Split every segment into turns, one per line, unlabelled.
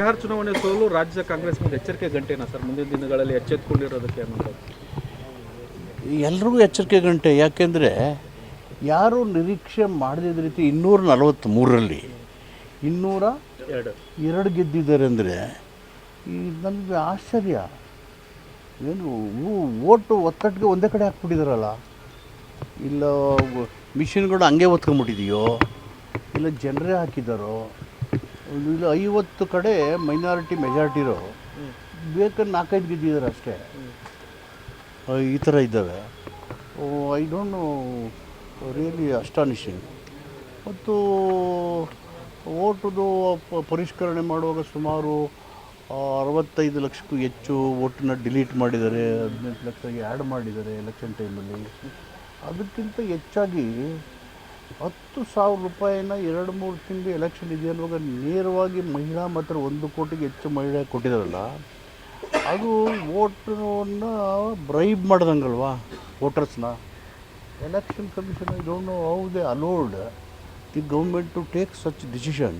ಬಿಹಾರ ಚುನಾವಣೆ ಸೋಲು ರಾಜ್ಯ ಕಾಂಗ್ರೆಸ್ ಮುಂದೆ ಎಚ್ಚರಿಕೆ ಗಂಟೆನಾ ಸರ್? ಮುಂದಿನ ದಿನಗಳಲ್ಲಿ ಎಚ್ಚೆತ್ಕೊಂಡಿರೋದಕ್ಕೆ ಅನ್ನೋದು
ಎಲ್ರಿಗೂ ಎಚ್ಚರಿಕೆ ಗಂಟೆ. ಯಾಕೆಂದರೆ ಯಾರು ನಿರೀಕ್ಷೆ ಮಾಡದಿದ್ದ ರೀತಿ ಇನ್ನೂರ ನಲವತ್ತ್ಮೂರರಲ್ಲಿ ಇನ್ನೂರ
ಎರಡು.
ಎರಡು ಗೆದ್ದಿದ್ದಾರೆ ಅಂದರೆ ಈ ನನಗೆ ಆಶ್ಚರ್ಯ. ಏನು ಓಟು ಒತ್ತಟ್ಟಿಗೆ ಒಂದೇ ಕಡೆ ಹಾಕ್ಬಿಟ್ಟಿದಾರಲ್ಲ. ಇಲ್ಲ ಮಿಷಿನ್ಗಳು ಹಂಗೆ ಒತ್ಕೊಂಡ್ಬಿಟ್ಟಿದೆಯೋ ಇಲ್ಲ ಜನರೇ ಹಾಕಿದ್ದಾರೋ ಇಲ್ಲ ಐವತ್ತು ಕಡೆ ಮೈನಾರಿಟಿ ಮೆಜಾರಿಟಿ ಇರೋ ಬೇಕಾದ್ರೆ ನಾಲ್ಕೈದು ಗೆದ್ದಿದ್ದಾರೆ ಅಷ್ಟೇ. ಈ ಥರ ಇದ್ದಾವೆ. I don't know really astonishing ಮತ್ತು ಓಟದು ಪರಿಷ್ಕರಣೆ ಮಾಡುವಾಗ ಸುಮಾರು ಅರವತ್ತೈದು ಲಕ್ಷಕ್ಕೂ ಹೆಚ್ಚು ಓಟನ್ನ ಡಿಲೀಟ್ ಮಾಡಿದ್ದಾರೆ ಹದಿನೆಂಟು ಲಕ್ಷಗೆ ಆ್ಯಡ್ ಮಾಡಿದ್ದಾರೆ ಎಲೆಕ್ಷನ್ ಟೈಮಲ್ಲಿ ಅದಕ್ಕಿಂತ ಹೆಚ್ಚಾಗಿ ಹತ್ತು ಸಾವಿರ ರೂಪಾಯಿನ ಎರಡು ಮೂರು ತಿಂಗಳು ಎಲೆಕ್ಷನ್ ಇದೆ ಅನ್ನುವಾಗ ನೇರವಾಗಿ ಮಹಿಳಾ ಮಾತ್ರ ಒಂದು ಕೋಟಿಗೆ ಹೆಚ್ಚು ಮಹಿಳೆ ಕೊಟ್ಟಿದ್ದಾರಲ್ಲ ಅದು ಓಟನ್ನು ಬ್ರೈಬ್ ಮಾಡ್ದಂಗಲ್ವಾ ವೋಟರ್ಸ್ನ election commission I don't know how they allowed the government to take such decision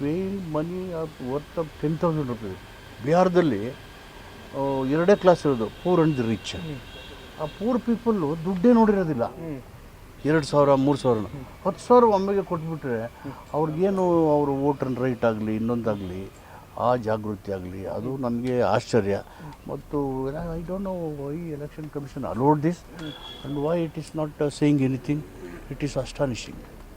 paying money of worth of ten thousand rupees ಬಿಹಾರದಲ್ಲಿ ಎರಡೇ ಕ್ಲಾಸ್ ಇರೋದು ಪೂರ್ ಅಂಡ್ ದಿ ರಿಚ್ ಆ ಪೂರ್ ಪೀಪಲ್ಲು ದುಡ್ಡೇ ನೋಡಿರೋದಿಲ್ಲ. ಎರಡು ಸಾವಿರ, ಮೂರು ಸಾವಿರ ಹತ್ತು ಸಾವಿರ ಒಮ್ಮೆಗೆ ಕೊಟ್ಬಿಟ್ರೆ ಅವ್ರಿಗೇನು ಅವರು ವೋಟರ್ ರೈಟ್ ಆಗಲಿ, ಇನ್ನೊಂದಾಗಲಿ, ಆ ಜಾಗೃತಿ ಆಗಲಿ, ಅದು ನನಗೆ ಆಶ್ಚರ್ಯ. ಮತ್ತು I don't know why election commission allowed this and why it is not saying anything it is astonishing